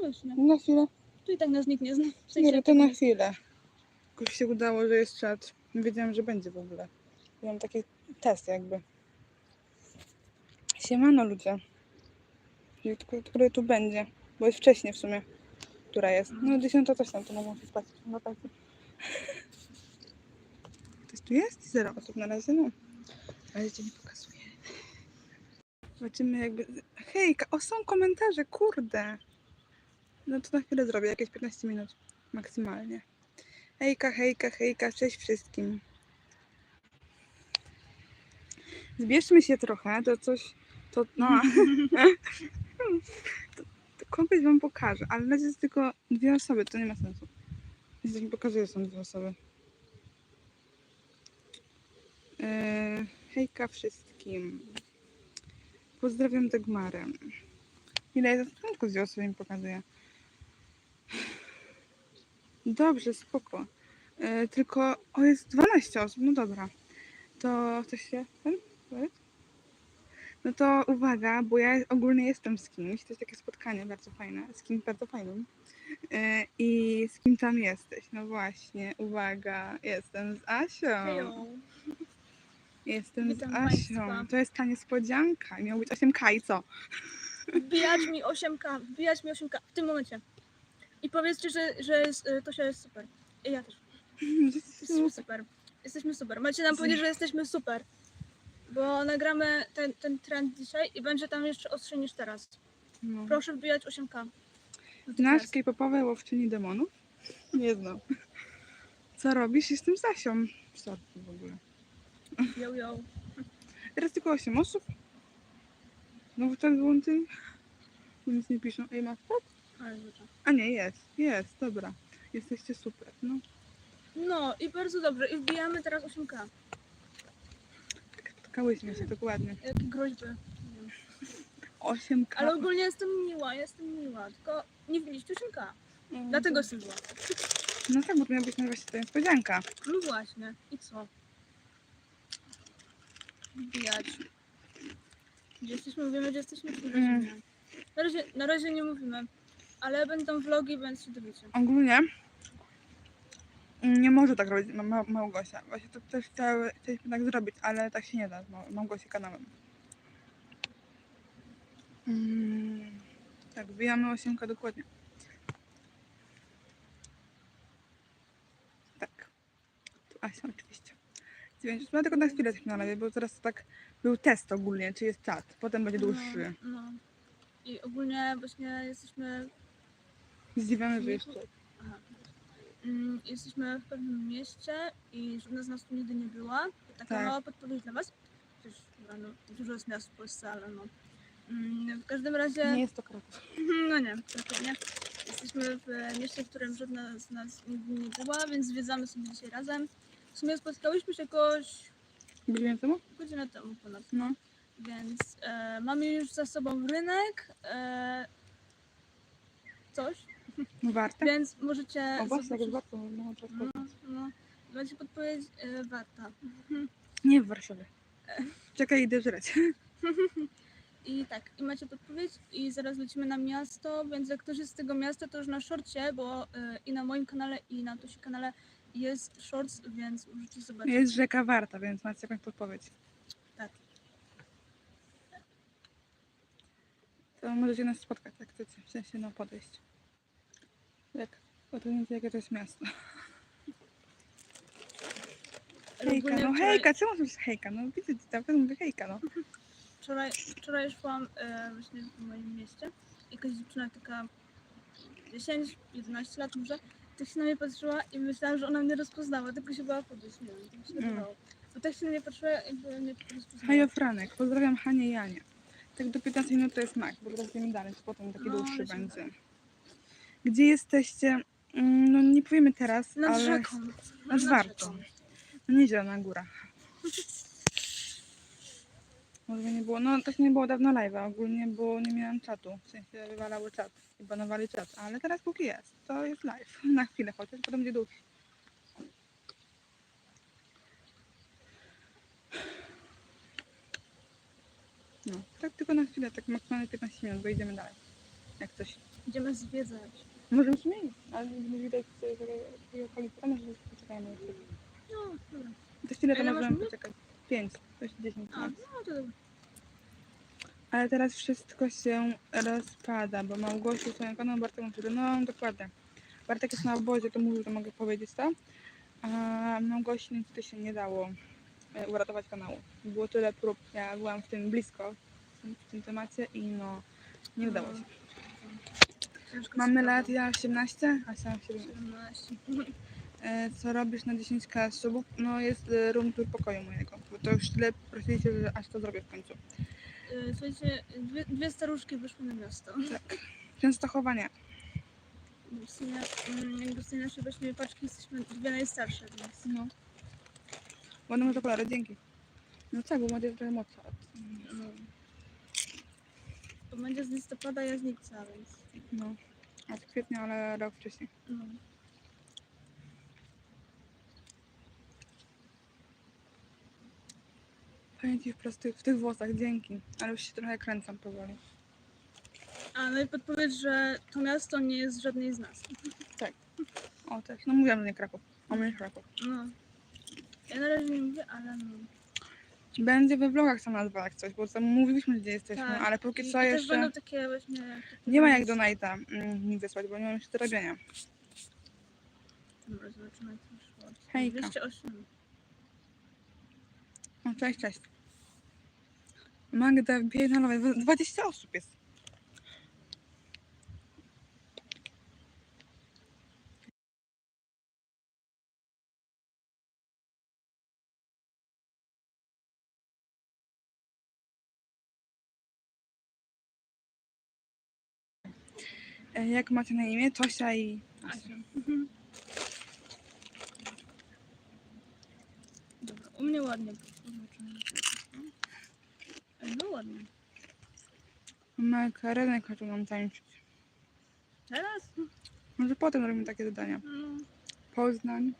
właśnie. Na chwilę. Tu i tak nas nikt nie zna. W Nie, sensie, no to na chwilę. Jakoś się udało, że jest czat. Nie wiedziałam, że będzie w ogóle. Miałam taki test jakby. Siemano ludzie. Który tu będzie? Bo jest wcześniej w sumie. Która jest? No 10 coś tam, to mogą się spać na notacji. Ktoś tu jest? Zero osób na razie, no. Ale cię nie pokazuję. Zobaczymy jakby... Hejka, o są komentarze, kurde. No to na chwilę zrobię, jakieś 15 minut maksymalnie. Hejka, hejka, hejka, cześć wszystkim. Zbierzmy się trochę, to coś, to no. to, to kogoś wam pokażę, ale na razie jest tylko dwie osoby, to nie ma sensu. Jeśli mi pokazuję, są dwie osoby. Eee, hejka wszystkim. Pozdrawiam Dagmarę. Ile jest tylko dwie osoby mi pokazuje. Dobrze, spoko. E, tylko, o jest 12 osób, no dobra. To chcesz się ten? No to uwaga, bo ja ogólnie jestem z kimś, to jest takie spotkanie bardzo fajne, z kimś bardzo fajnym. E, I z kim tam jesteś? No właśnie, uwaga, jestem z Asią. Hejo. Jestem Witam z Asią. państwa. To jest ta niespodzianka. I miało być 8K i co? Wbijać mi 8K, wbijać mi 8K w tym momencie. I powiedzcie, że, że jest, y, to się jest super. I ja też. Jesteśmy super. Jesteśmy super. Macie nam powiedzieć, że jesteśmy super. Bo nagramy ten, ten trend dzisiaj i będzie tam jeszcze ostrzej niż teraz. No. Proszę wbijać 8K. No to Znasz. K-popowe łowczyni demonów? Nie znam. Co robisz? Jestem z Asią. Sorry w ogóle. Yo, yo. Teraz tylko 8 osób. Znowu czas wyłączyli? Tu Nic nie piszą. Ej, masz czat? A nie, jest. Jest, dobra. Jesteście super. No, No i bardzo dobrze. I wbijamy teraz 8K. tak spotkałyśmy się dokładnie. Jakie groźby. 8K. Ale ogólnie jestem miła, jestem miła. Tylko nie wbiliście 8K. No, Dlatego jestem miła. No tak, bo to miała być właśnie ta niespodzianka. No właśnie. I co? Wbijać. Gdzie jesteśmy? Mówimy, gdzie jesteśmy? Czy razie Mm. nie? Na razie, na razie nie mówimy. Ale będą vlogi, więc się dowiecie. Ogólnie nie może tak robić Ma- Ma- Małgosia. Właśnie to też chciały, chcieliśmy tak zrobić, ale tak się nie da z Mał- Małgosi kanałem. Mm, tak, wbijamy 8 dokładnie. Tak. Tu Asia oczywiście. Dziewięć- No tylko na chwilę tak na razie, bo teraz tak był test ogólnie, czy jest czat. Potem będzie dłuższy. No, no. I ogólnie właśnie jesteśmy, Zdziwiamy, że jeszcze. mm, jesteśmy w pewnym mieście i żadna z nas tu nigdy nie była. Taka Tak. mała podpowiedź dla was. Dobra, no, dużo jest miast w Polsce, ale no. Mm, w każdym razie... Nie jest to Kraków. No nie, dokładnie. Jesteśmy w mieście, w którym żadna z nas nigdy nie była, więc zwiedzamy sobie dzisiaj razem. W sumie spotkałyśmy się jakoś Byliśmy temu? godzinę temu ponad. No. Więc e, mamy już za sobą rynek. E, coś, warte. więc możecie. O właśnie, zobaczyć- jest warto, no, no, będzie podpowiedź e, warta. Nie w Warszawie. Czekaj, idę żreć. I tak, i macie podpowiedź i zaraz lecimy na miasto, więc jak ktoś jest z tego miasta, to już na szorcie, bo e, i na moim kanale, i na Tosi kanale jest shorts, więc możecie zobaczyć. Jest rzeka Warta, więc macie jakąś podpowiedź. Tak. To możecie nas spotkać, jak chcecie. W sensie, no podejść. Jak? Bo to nie wiem, jakie to jest miasto. Hejka, no hejka, czemu mówisz hejka? No widzę cię, tam mówię hejka, no. Wczoraj, wczoraj szłam e, właśnie w moim mieście. Jakaś dziewczyna taka 10-11 lat może, tak się na mnie patrzyła i myślałam, że ona mnie rozpoznała, tylko się bała podejść, nie wiem, tak się Mm. Bo tak się na mnie patrzyła, jakby mnie rozpoznała. Hajo Franek, pozdrawiam Hanie i Janie. Tak do 15 minut to jest mak, bo teraz idziemy dalej, potem taki No, dłuższy będzie. Gdzie jesteście? Mm, No nie powiemy teraz, Nad ale rzeką. nad Wartą. No nie Zielona Góra. Może nie było, no też nie było dawno live'a ogólnie, bo nie miałam czatu. W sensie wywalały czat i banowali czat, ale teraz póki jest, to jest live. Na chwilę chociaż, potem będzie dłuższy. No, tak tylko na chwilę, tak maksymalnie 15 minut, bo idziemy dalej. Jak coś. Idziemy zwiedzać. Możemy zmienić, ale nie widać tej okolicy, to może poczekajmy jeszcze. No, dobra. To A to możemy poczekać. Pięć, to jest dziesięć A, minut. no to dobra. Ale teraz wszystko się rozpada, bo Małgosiu swoją kanał Bartek mówi, no dokładnie. Bartek jest na obozie, to mówił, to mogę powiedzieć to. A Małgosi niestety się nie dało e, uratować kanału. Było tyle prób, ja byłam w tym blisko, w tym, w tym temacie i no nie udało się. Mamy lat, ja 18, Asia 17. 17. E, Co robisz na 10k subów? No jest e, room tour pokoju mojego, bo to już tyle prosiliście, że aż to zrobię w końcu. Y, Słuchajcie, dwie, dwie staruszki wyszły na miasto. Częstochowa nie. Jakby w sumie naszej weźmie paczki jesteśmy dwie najstarsze, więc... No. Ładne może kolor, dzięki. No tak, bo jest trochę młodsza. To będzie z listopada, ja z lipca, więc... No. Od kwietnia, ale rok wcześniej. No. Fajnie ci w, prostych, w tych włosach, dzięki. Ale już się trochę kręcam powoli. A no i podpowiedz, że to miasto nie jest żadnej z nas. O też, no mówiłam, że nie Kraków. O mnie Kraków. No. Ja na razie nie mówię, ale no. Będzie we vlogach sama nazwa jak coś, bo tam mówiliśmy, gdzie jesteśmy, Tak. ale póki I, co i też jeszcze będą takie właśnie... Takie nie ma jak do Nighta mm, mi wysłać, bo nie mam jeszcze do robienia. Dobra, zobaczymy, co wyszło. Hejka. 208. O, cześć, cześć. Magda Biejnalowa, 20 osób jest. Jak macie na imię? Tosia i... Asia. Mhm. Dobra, u mnie ładnie. Ej, No ładnie. Makarenek kaczą nam tańczyć. Teraz? Może potem robimy takie zadania. No. Poznań.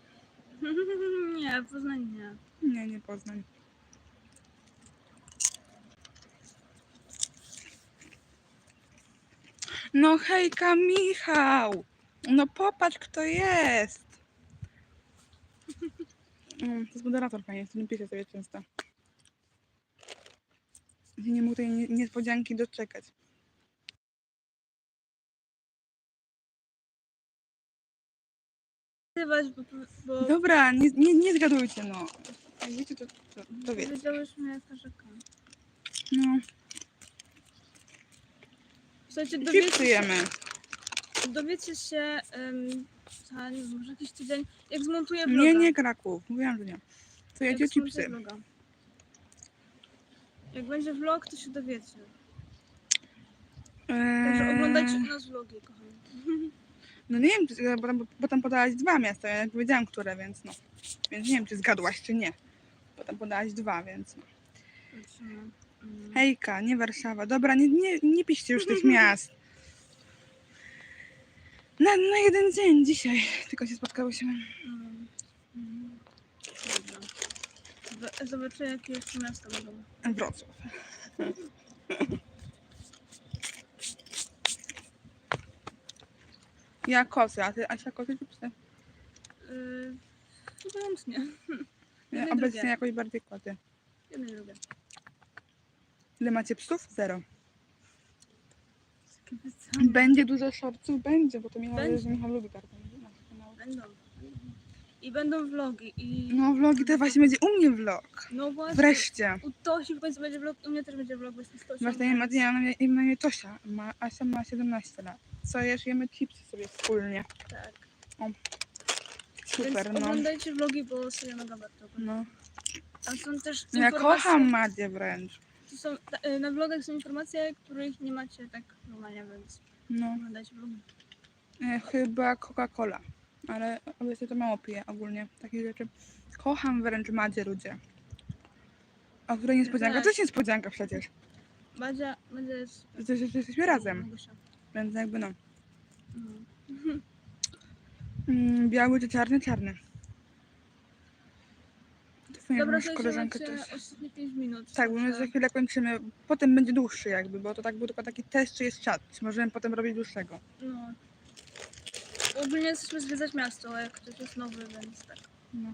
Nie, Poznań nie. Nie, nie Poznań. No hejka Michał! No popatrz kto jest! Mm, To jest moderator fajnie, to nie pisze sobie często. Nie mógł tej nie- niespodzianki doczekać. Bo, bo Dobra, nie, nie, nie zgadujcie no. Jak wiecie to, to, to wiecie. wiedziałyśmy jaka rzeka. No, Słuchajcie, dowiecie się, chipsujemy. dowiecie się um, nie wiem, może jakiś tydzień, jak zmontuję vloga. Nie, nie Kraków. Mówiłam, że nie. To jak jedzie zmontuję chipsy. vloga. Jak będzie vlog, to się dowiecie. Także Eee, oglądajcie nas vlogi, kochani. No nie wiem, czy- bo tam, bo tam podałaś dwa miasta, ja jak wiedziałam, które, więc no. Więc nie wiem, czy zgadłaś, czy nie. Bo tam podałaś dwa, więc no. Zobaczymy. Mm. Hejka, nie Warszawa. Dobra, nie, nie, nie piszcie już tych miast. Na, na jeden dzień dzisiaj tylko się spotkałyśmy. Mm. Dobra. Zob- Zobaczę, jakie jeszcze miasta będą. Wrocław. Ja kosy, a ty Asia koty czy psy? Yy, obojętnie. Ja Jedne i obecnie drugie. jakoś bardziej koty. Jedno i drugie. Ile macie psów? Zero. Będzie dużo shortców? Będzie, bo to Michał, Będzie. że Michał lubi kanał. Będą. I będą vlogi. I No vlogi to właśnie będzie u mnie vlog. no właśnie. Wreszcie. U Tosi w końcu będzie vlog, u mnie też będzie vlog, bo jestem z Tosią. Właśnie ma, ja na imię, na imię Tosia. Ma, Asia ma 17 lat. Co jesz? Jemy chipsy sobie wspólnie. Tak. Super, Więc no. oglądajcie vlogi, bo sobie mega warto. no. Tam są też Ja informacje- kocham Madzie wręcz. To Są, ta- y, na vlogach są informacje, których nie macie tak normalnie, więc No. oglądajcie vlogi. E, chyba Coca-Cola. Ale obecnie to mało piję ogólnie. Takie rzeczy. Kocham wręcz Madzie ludzie. O której niespodzianka? To jest niespodzianka przecież. Madzia, Madzia jest... Że, że jesteśmy razem. Małgosia. Więc jakby no. No. Mm, biały czy czarny? Czarny. Fajnie, Dobra, koleżankę też. ostatnie 5 minut. Tak, bo my za chwilę kończymy. Potem będzie dłuższy jakby, bo to tak był tylko taki test, czy jest czat. Czy możemy potem robić dłuższego. No. Ogólnie jesteśmy zwiedzać miasto, a jak ktoś jest nowy, więc tak. No.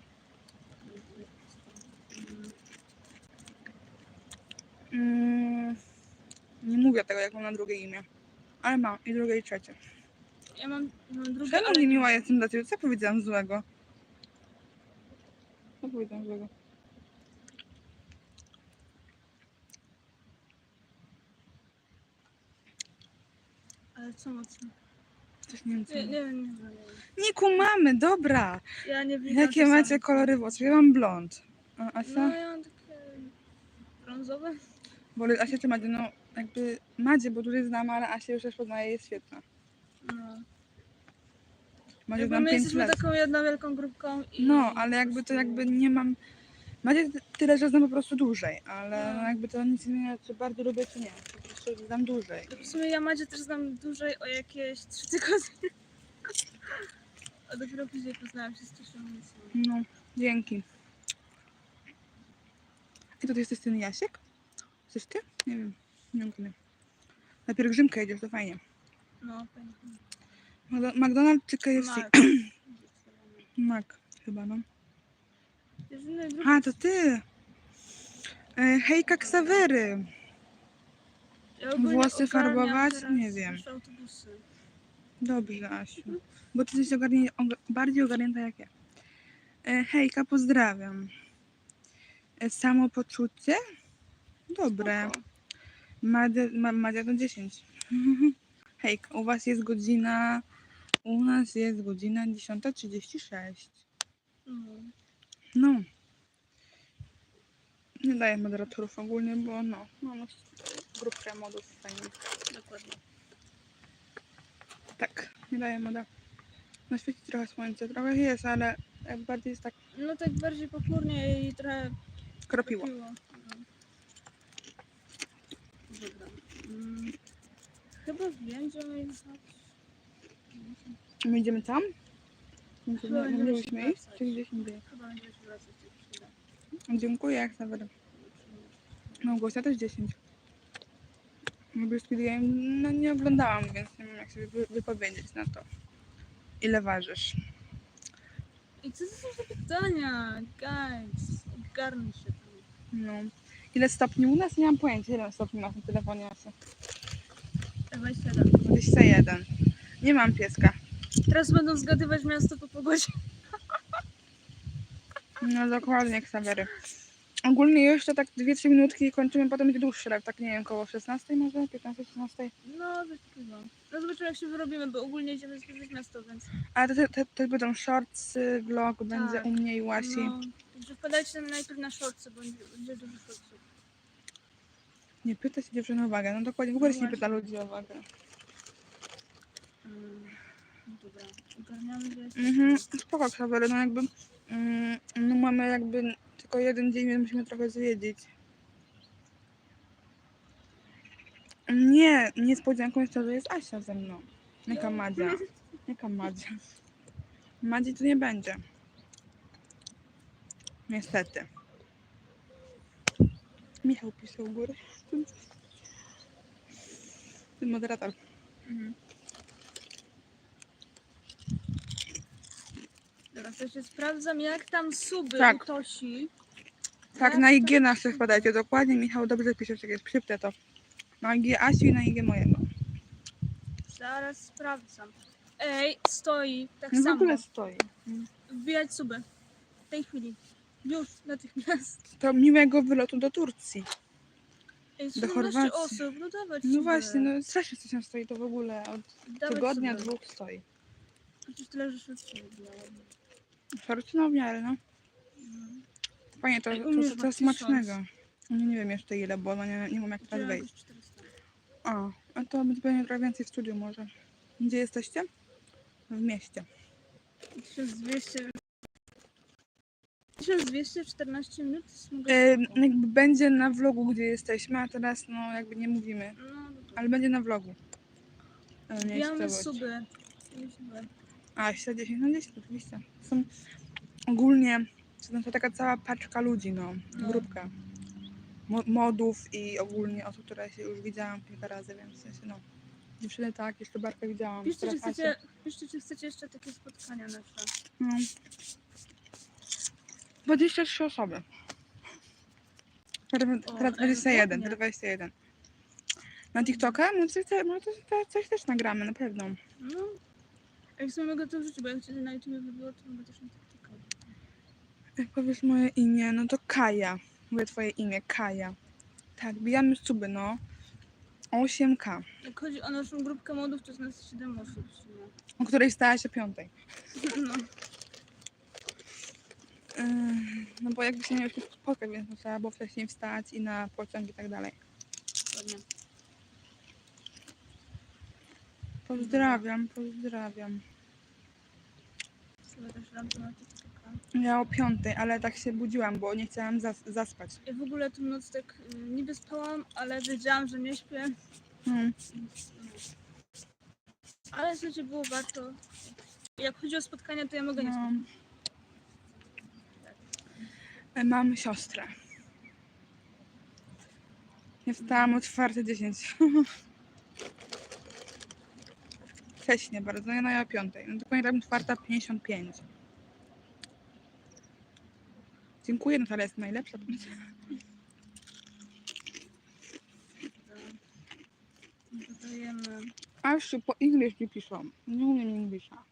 Mm, nie mówię tego, jak mam na drugie imię. Ale mam i drugie i trzecie. Ja mam, mam drugie, Czemu ale miła jestem dla ciebie? Co powiedziałam złego? Co powiedziałam złego? Ale co mocno? Coś nie wiem, co Nie, nie nie wiem. Nie kumamy, dobra. Ja nie wiem. Jakie macie kolory włosów? Ja mam blond. A Asia? No ja mam takie brązowe. Bo Asia czy Madzie? No jakby Madzie, bo dłużej znam, ale Asia już też poznaje, jest świetna. No. Madzie Jakby znam my 5 jesteśmy lat. taką jedną wielką grupką i... No, ale jakby to jakby nie mam... Macie tyle, że znam po prostu dłużej, ale No. no jakby to nic nie zmienia, czy bardzo lubię, czy nie. Po prostu znam dłużej. W sumie ja Madzie też znam dłużej o jakieś trzy tygodnie. A dopiero później poznałam się z więc... no. No, dzięki. I ty jesteś ten Jasiek? Jesteś ty? Nie wiem. Nie wiem, kiedy. Na pielgrzymkę jedziesz, to fajnie. No, pamiętam. Magdo- McDonald's czy KFC? Mark. Mac chyba, no. A, to ty! E, hejka Ksawery! Włosy farbować? Nie wiem. Dobrze, Asiu. Bo ty jesteś ogarnię, oga- bardziej ogarnięta jak ja. E, hejka, pozdrawiam. E, samopoczucie? Dobre. Madzia, ma, Madzia to 10. Hejka, u was jest godzina... U nas jest godzina 10.36. No. No. Nie daję moderatorów ogólnie, bo no, mamy grupkę modów fajnie. Dokładnie. Tak, nie daję moda. Na świecie trochę słońce, trochę jest, ale jak bardziej jest tak No tak bardziej pochmurnie i trochę kropiło. kropiło. No. Dobra. Mm. Chyba wiem, jechać. My idziemy tam? Nie, nie, się iść? Czy gdzieś indziej? Chyba będziemy wracać. Dziękuję, jak nawet. Małgosia też 10. Lubię Speed Game? No nie oglądałam, więc nie wiem jak sobie wy- wypowiedzieć na to. Ile ważysz? I co to są za pytania? Guys, ogarnij się tam. No. Ile stopni u nas? Nie mam pojęcia, ile stopni masz na telefonie Asi? 27. 21. Nie mam pieska. Teraz będą zgadywać miasto po pogodzie. No dokładnie, Ksawery. Ogólnie jeszcze tak 2-3 minutki i kończymy, potem będzie dłuższy live, tak nie wiem, koło 16 może? 15-16? No, coś takiego. No zobaczymy jak się wyrobimy, bo ogólnie idziemy zwiedzić miasto, więc... Ale to, to, to będą shorts, vlog będzie Tak. u mnie i u Asi. No, także wpadajcie najpierw na shortsy, bo będzie, będzie dużo shortsów. Nie pyta się dziewczyny o wagę. No dokładnie, w ogóle No się nie właśnie. pyta ludzi o wagę. Mm, no dobra, ogarniamy gdzie jest. Mhm, spoko no jakby mm, no mamy jakby tylko jeden dzień, więc musimy trochę zwiedzić. Nie, niespodzianką jest to, że jest Asia ze mną. Jaka Madzia? Jaka Madzia? Madzi tu nie będzie. Niestety. Michał pisał u góry. Ten moderator. Mhm. Dobra, to się sprawdzam jak tam suby Tak. u Tosi. Tak, Jak na to IG nasze suby? wpadajcie. Dokładnie, Michał dobrze pisze, jak jest przypnę to. Na IG Asi i na IG mojego. Zaraz sprawdzam. Ej, stoi tak No w samo. ogóle stoi. Wbijać suby. W tej chwili. Już, natychmiast. To miłego wylotu do Turcji. Ej, Do 17 Chorwacji. osób, no dawać No suby. właśnie, no strasznie coś tam stoi to w ogóle. Od Dawać tygodnia, suby. dwóch stoi. Przecież tyle, że szybciej no w miarę, no. Fajnie, to, to, tysiąc. smacznego. No nie wiem jeszcze ile, bo no nie, nie mam jak teraz wejść. jakieś 400. O, a to będzie pewnie trochę więcej w studiu może. Gdzie jesteście? W mieście. 1200. 1214 minut? Mogę E, jakby będzie na vlogu, gdzie jesteśmy, a teraz no jakby nie mówimy. No. Ale będzie na vlogu. Wbijamy suby. A, 10 no 10 oczywiście. Są ogólnie to taka cała paczka ludzi, no, No. grupka. Mo- modów i ogólnie osób, które się już widziałam kilka razy, więc w sensie, no. Dziewczyny tak, jeszcze Barkę widziałam. Piszcie, czy chcecie, piszcie, czy chcecie jeszcze takie spotkania nasze. No. 23 osoby. Teraz O, teraz ej, 21, ładnie. teraz 21. Na TikToka? No coś, no coś też nagramy, na pewno. No. Jak sobie mogę to wrzucić, bo jak cię na YouTube wybiło, to mogę też na TikToka. Jak powiesz moje imię, no to Kaja. Mówię twoje imię, Kaja. Tak, bijamy suby, no. 8K. Jak chodzi o naszą grupkę modów, to jest nas 7 osób w sumie. O której stała się piątej. No. Yy, No bo jakby się nie mieliśmy spotkać, więc no trzeba było wcześniej wstać i na pociąg i tak dalej. Ładnie. Pozdrawiam, pozdrawiam. Ja o piątej, ale tak się budziłam, bo nie chciałam zas zaspać. Ja w ogóle tą noc tak y, niby spałam, ale wiedziałam, że nie śpię. Mm. Ale słuchajcie, było warto. Jak chodzi o spotkania, to ja mogę nie No. spać. Mam siostrę. Ja wstałam o 4.10. Wcześnie bardzo, no ja o piątej. No to pamiętam 4.55. Dziękuję, Natalia jest najlepsza. Dodajemy. Aż po mi piszą. Nie umiem Englisha.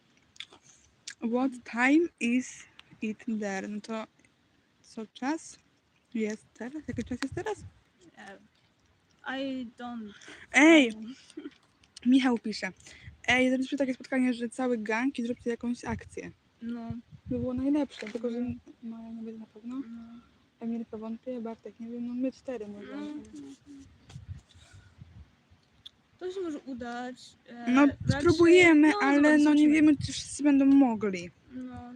What time is it there? No to co czas jest teraz? Jaki czas jest teraz? e, I don't. Ej. Michał pisze. Ej, zrobiliśmy takie spotkanie, że cały gang i zróbcie jakąś akcję. No, To było najlepsze, tylko że no ja nie będę na pewno. no. Emilka wątpię, Bartek nie wiem, no my cztery może. no. To się może udać. e, No raczej- spróbujemy, no, ale no nie zobaczymy. wiemy, czy wszyscy będą mogli. No,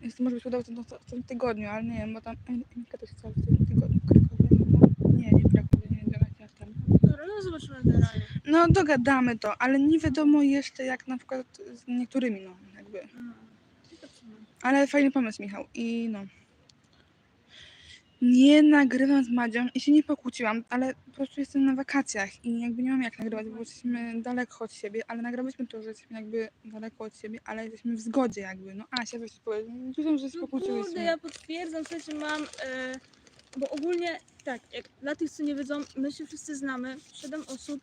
Jest to może być udało w tym, w tym tygodniu, ale nie wiem, bo tam Em- Emilka też chciała w tym tygodniu w Krakowie. No, nie, nie w Krakowie, nie wiem, gdzie ona chciała tam. dobra, no zobaczymy generalnie. No dogadamy to, ale nie wiadomo jeszcze jak na przykład z niektórymi, no jakby. Ale fajny pomysł, Michał. I no. Nie nagrywam z Madzią i się nie pokłóciłam, ale po prostu jestem na wakacjach i jakby nie mam jak nagrywać, bo jesteśmy daleko od siebie, ale nagrałyśmy to, że jesteśmy jakby daleko od siebie, ale jesteśmy w zgodzie jakby. No Asia, ci powiedz. Czułem, że się No pokłóciłyśmy. kurde, ja potwierdzam, słuchajcie, mam, e, bo ogólnie tak, jak dla tych, co nie wiedzą, my się wszyscy znamy, 7 osób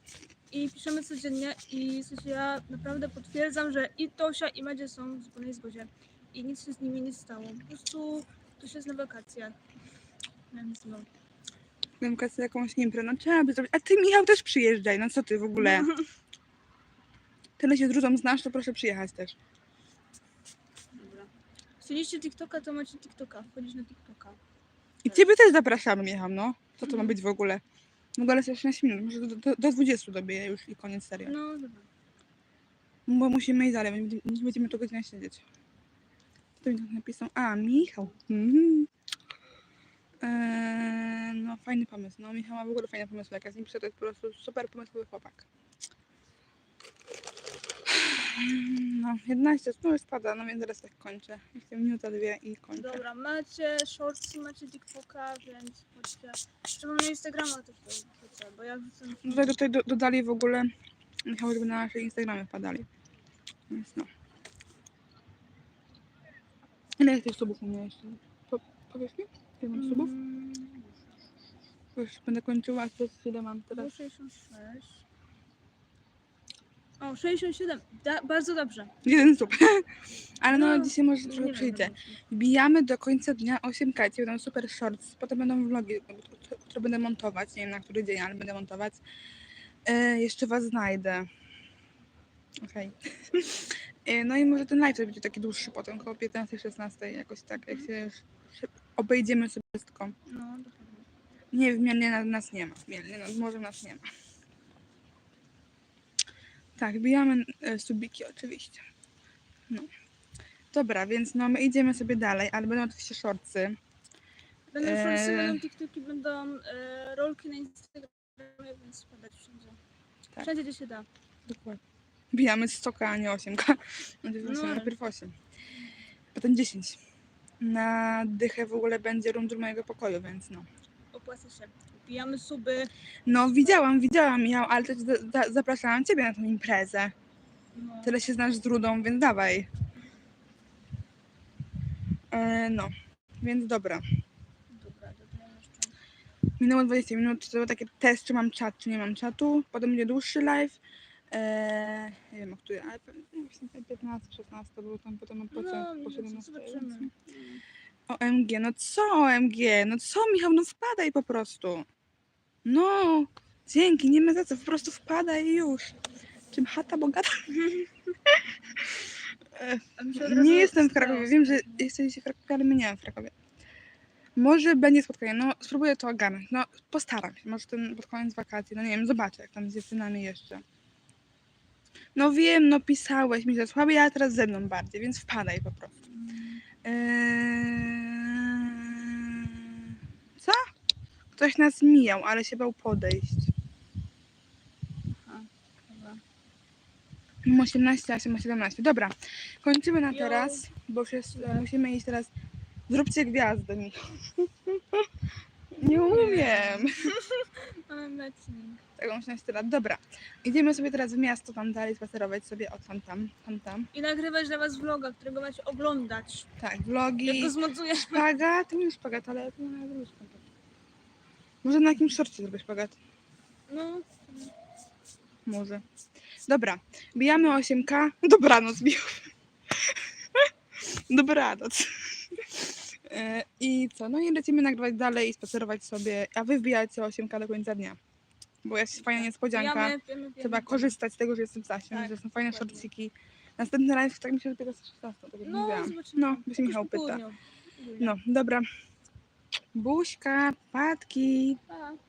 i piszemy codziennie i słuchajcie, ja naprawdę potwierdzam, że i Tosia i Madzia są w zupełnej zgodzie i nic się z nimi nie stało. Po prostu to się jest na wakacjach. Więc no. Wiem, kasę jakąś imprę, no trzeba by zrobić. A ty, Michał, też przyjeżdżaj, no co ty w ogóle? Tyle się z Drutą znasz, to proszę przyjechać też. Dobra. Chcieliście TikToka, to macie TikToka. Wchodzić na TikToka. I ciebie też zapraszamy, Michał, no. Co to ma Mhm. być w ogóle? W ogóle jest 16 minut, może do, do, do 20 dobiję już i koniec serii. No dobra. Bo musimy iść dalej, będziemy, nie będziemy tu godzinę siedzieć. Kto mi tak napisał? A, Michał. Mhm. Eee, no, fajny pomysł. No, Michał ma w ogóle fajny pomysł. Jak ja z nim piszę, to jest po prostu super pomysłowy chłopak. No, 11, no już spada, no więc zaraz tak kończę. Jeszcze minuta, dwie i kończę. Dobra, macie shortsy, macie TikToka, więc chodźcie. Jeszcze mam na Instagrama też wrzucę, bo ja wrzucam... Tutaj, tutaj do, dodali w ogóle Michał, żeby na nasze Instagramy wpadali. Więc no. Ile jest tych subów u mnie jeszcze? Po, powiesz mi? Ile mam subów? Mm, Już będę kończyła, a teraz ile mam teraz? 66. O, 67. Da, bardzo dobrze. Jeden sub. Ale no, No, dzisiaj może Nie trochę wiem, przyjdzie. zobaczmy. Wbijamy do końca dnia 8 kajcie, będą super shorts, potem będą vlogi, które będę montować, nie wiem na który dzień, ale będę montować. E, jeszcze was znajdę. Okej. E, no i może ten live też będzie taki dłuższy potem, około 15-16, jakoś tak, jak się już szyb- obejdziemy sobie wszystko. No, dokładnie. Nie, w Mielnie na- nas nie ma, w Mielnie, no, może nas nie ma. Tak, bijamy e, subiki oczywiście. No. Dobra, więc no my idziemy sobie dalej, ale będą oczywiście shortsy. Będą Eee. shortsy, będą TikToki, będą e, rolki na Instagramie, więc spadać wszędzie. Tak. Wszędzie, gdzie się da. Dokładnie. Bijamy 100, a nie 8. No No najpierw 8. Potem 10. na dychę w ogóle będzie tour mojego pokoju, więc no. Opłaca się. Wbijamy suby. No widziałam, widziałam ją, ale też za- za- zapraszałam ciebie na tą imprezę. No. Tyle się znasz z Rudą, więc dawaj. E, no, więc dobra. Dobra, dobra, jeszcze. Minęło 20 minut, to był taki test, czy mam czat, czy nie mam czatu. Potem będzie dłuższy live. E, nie wiem, o której, ale no, właśnie tak 15, 16 było tam potem po, No, po no, 17. zobaczymy. więc- OMG, no co OMG? No co Michał, no wpadaj po prostu. No, dzięki, nie ma za co, po prostu wpadaj i już. Czym chata bogata? Nie jestem w. Krakowie, wiem, że jesteście w Krakowie, ale my nie w Krakowie. Może będzie spotkanie, no spróbuję to ogarnąć, no postaram się, może ten pod koniec wakacji, no nie wiem, zobaczę jak tam z dziewczynami jeszcze. No wiem, no pisałeś mi, że słabiej, ale teraz ze mną bardziej, więc wpadaj po prostu. Eee... Co? Ktoś nas mijał, ale się bał podejść. Dobra. Mam 18, a się ma 17. Dobra, kończymy na teraz, bo już jest, musimy iść teraz. Zróbcie gwiazdę, Michał. Nie umiem. Muszę 18 lat. Dobra, idziemy sobie teraz w miasto tam dalej spacerować sobie o tam tam, tam tam. I nagrywać dla was vloga, którego macie oglądać. Tak, Jak vlogi, go zmontuję. szpagat, nie szpagat, ale no, szpagat. Może na jakimś szorcie zrobię szpagat. No, Może. Dobra, bijamy 8K. Dobranoc, bił. Dobranoc. E, I co? No i lecimy nagrywać dalej i spacerować sobie, a wy wbijacie 8K do końca dnia. Bo jest fajna niespodzianka. pijamy, pijamy, pijamy. Trzeba korzystać z tego, że jestem w Zasie, Tak, że są fajne dokładnie. shortsiki. Następny live tak mi się dopiero z 16, tak jak No, mówiłam. No, bo się Michał pyta. No, dobra. Buźka, patki. Pa.